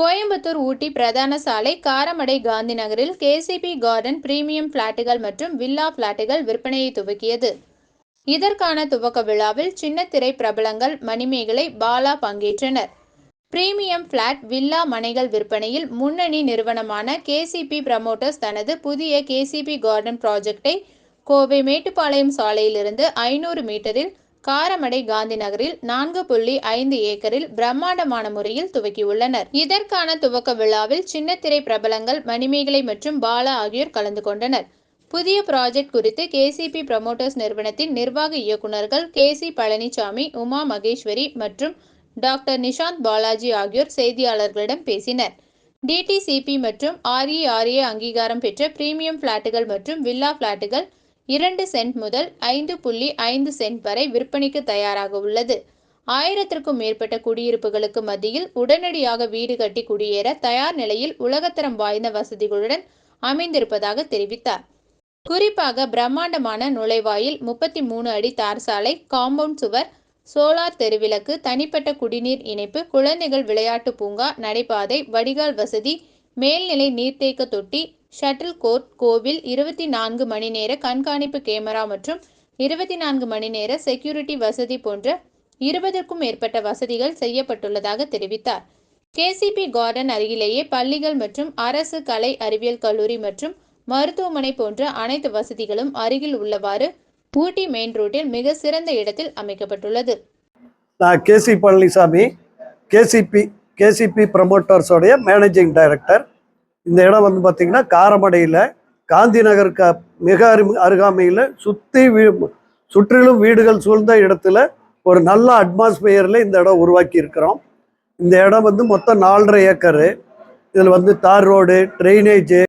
கோயம்புத்தூர் ஊட்டி பிரதான சாலை காரமடை காந்தி நகரில் கேசிபி கார்டன் பிரீமியம் பிளாட்டுகள் மற்றும் வில்லா பிளாட்டுகள் விற்பனையை துவக்கியது. இதற்கான துவக்க விழாவில் சின்னத்திரை பிரபலங்கள் மணிமேகலை பாலா பங்கேற்றனர். பிரீமியம் பிளாட் வில்லா மனைகள் விற்பனையில் முன்னணி நிறுவனமான கேசிபி பிரமோட்டர்ஸ் தனது புதிய கேசிபி கார்டன் ப்ராஜெக்டை கோவை மேட்டுப்பாளையம் சாலையிலிருந்து ஐநூறு மீட்டரில் காரமடை காந்தி நகரில் நான்கு புள்ளி ஐந்து ஏக்கரில் பிரம்மாண்டமான முறையில் துவக்கியுள்ளனர். இதற்கான துவக்க விழாவில் சின்னத்திரை பிரபலங்கள் மணிமேகலை மற்றும் பாலா ஆகியோர் கலந்து கொண்டனர். புதிய ப்ராஜெக்ட் குறித்து கேசிபி ப்ரமோட்டர்ஸ் நிறுவனத்தின் நிர்வாக இயக்குநர்கள் கேசி பழனிசாமி உமா மகேஸ்வரி மற்றும் டாக்டர் நிஷாந்த் பாலாஜி ஆகியோர் செய்தியாளர்களிடம் பேசினர். டிடிசிபி மற்றும் ஆர்இஆர்ஏ அங்கீகாரம் பெற்ற பிரீமியம் பிளாட்டுகள் மற்றும் வில்லா பிளாட்டுகள் இரண்டு சென்ட் முதல் ஐந்து புள்ளி ஐந்து சென்ட் வரை விற்பனைக்கு தயாராக உள்ளது. ஆயிரத்திற்கும் மேற்பட்ட குடியிருப்புகளுக்கு மத்தியில் உடனடியாக வீடு கட்டி குடியேற தயார் நிலையில் உலகத்தரம் வாய்ந்த வசதிகளுடன் அமைந்திருப்பதாக தெரிவித்தார். குறிப்பாக பிரம்மாண்டமான நுழைவாயில் முப்பத்தி மூணு அடி தார் சாலை காம்பவுண்ட் சுவர் சோலார் தெருவிளக்கு தனிப்பட்ட குடிநீர் இணைப்பு குழந்தைகள் விளையாட்டு பூங்கா நடைபாதை வடிகால் வசதி மேல்நிலை நீர்த்தேக்க தொட்டி ஷட்டில் கோர்ட் கோவில் இருபத்தி நான்கு மணி நேர கண்காணிப்பு கேமரா மற்றும் இருபத்தி நான்கு மணி நேர செக்யூரிட்டி வசதி போன்ற இருபதற்கும் மேற்பட்ட வசதிகள் செய்யப்பட்டுள்ளதாக தெரிவித்தார். கேசிபி கார்டன் அருகிலேயே பள்ளிகள் மற்றும் அரசு கலை அறிவியல் கல்லூரி மற்றும் மருத்துவமனை போன்ற அனைத்து வசதிகளும் அருகில் உள்ளவாறு ஊட்டி மெயின் ரோட்டில் மிக சிறந்த இடத்தில் அமைக்கப்பட்டுள்ளது. நான் கேசி பழனிசாமி கேசிபி கேசிபி ப்ரமோட்டர்ஸோடைய மேனேஜிங் டைரக்டர் இந்த இடம் வந்து பார்த்திங்கன்னா காரமடையில் காந்தி நகருக்கு மிக அரு அருகாமையில் சுற்றி வீ சுற்றிலும் வீடுகள் சூழ்ந்த இடத்துல ஒரு நல்ல அட்மாஸ்பியரில் இந்த இடம் உருவாக்கி இருக்கிறோம். இந்த இடம் வந்து மொத்தம் நாலரை ஏக்கரு. இதில் வந்து தார் ரோடு ட்ரைனேஜு